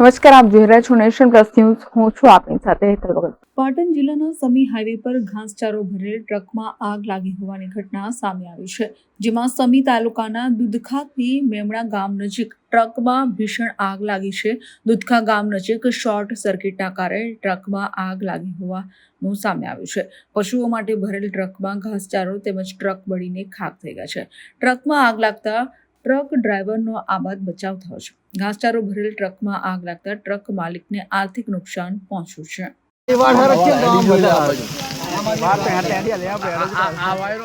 નમસ્કાર, આપ જોઈ રહ્યા છો નેશન પ્લસ ન્યૂઝ. હું છું આપની સાથે હેતલ ભગત. પાટણ જિલ્લાના સમી હાઈવે પર ઘાસચારો ભરેલ ટ્રકમાં આગ લાગી હોવાની ઘટના સામે આવી છે, જેમાં સમી તાલુકાના દુધખાથી મેમણા ગામ નજીક ટ્રકમાં ભીષણ આગ લાગી છે. દુધખા ગામ નજીક શોર્ટ સર્કિટના કારણે ટ્રકમાં આગ લાગી હોવાનું સામે આવ્યું છે. પશુઓ માટે ભરેલ ટ્રકમાં ઘાસચારો તેમજ ટ્રક બળીને ખાક થઈ ગયા છે. ટ્રકમાં આગ લાગતા ટ્રક ડ્રાઈવરનો આબાદ બચાવ થયો છે. ઘાસચારો ભરેલ ટ્રકમાં આગ લાગતા ટ્રક માલિકને આર્થિક નુકસાન પહોંચ્યું છે. આ વાયરો